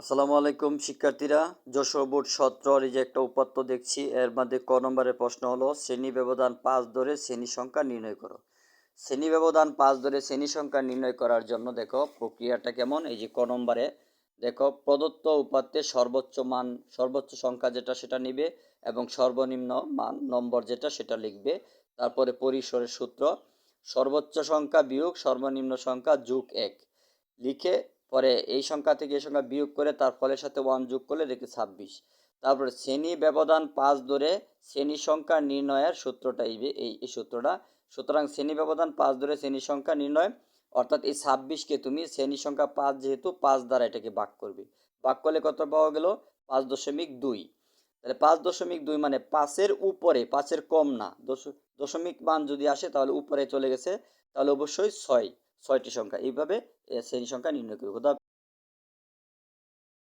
আসসালামু আলাইকুম, শিক্ষার্থীরা। যশোর বোর্ড সতেরোর এই যে একটা উপাত্ত দেখছি, এর মধ্যে ক নম্বরের প্রশ্ন হলো, শ্রেণি ব্যবধান পাঁচ ধরে শ্রেণি সংখ্যা নির্ণয় করো। শ্রেণি ব্যবধান পাঁচ ধরে শ্রেণি সংখ্যা নির্ণয় করার জন্য দেখো, প্রক্রিয়াটা কেমন? এই যে ক নম্বরে, দেখো, প্রদত্ত উপাত্তে সর্বোচ্চ মান, সর্বোচ্চ সংখ্যা যেটা সেটা নিবে এবং সর্বনিম্ন মান, নম্বর যেটা সেটা লিখবে। তারপরে পরিসরের সূত্র, সর্বোচ্চ সংখ্যা বিয়োগ সর্বনিম্ন সংখ্যা যোগ এক। লিখে পরে এই সংখ্যা থেকে এই সংখ্যা বিয়োগ করে তার ফলের সাথে ওয়ান যোগ করলে দেখি ছাব্বিশ। তারপরে শ্রেণি ব্যবধান পাঁচ ধরে শ্রেণি সংখ্যা নির্ণয়ের সূত্রটা এই এই সূত্রটা। সুতরাং শ্রেণি ব্যবধান পাঁচ ধরে শ্রেণি সংখ্যা নির্ণয়, অর্থাৎ এই ছাব্বিশকে তুমি শ্রেণি সংখ্যা পাঁচ যেহেতু পাঁচ দ্বারা এটাকে ভাগ করবে। ভাগ করলে কত পাওয়া গেল? পাঁচ দশমিক দুই। তাহলে পাঁচ দশমিক দুই মানে পাঁচের উপরে, পাঁচের কম না, দশ- দশমিক মান যদি আসে তাহলে উপরে চলে গেছে, তাহলে অবশ্যই ছয়। ছয়টি সংখ্যা। এইভাবে শ্রেণি সংখ্যা নির্ণয় করবে।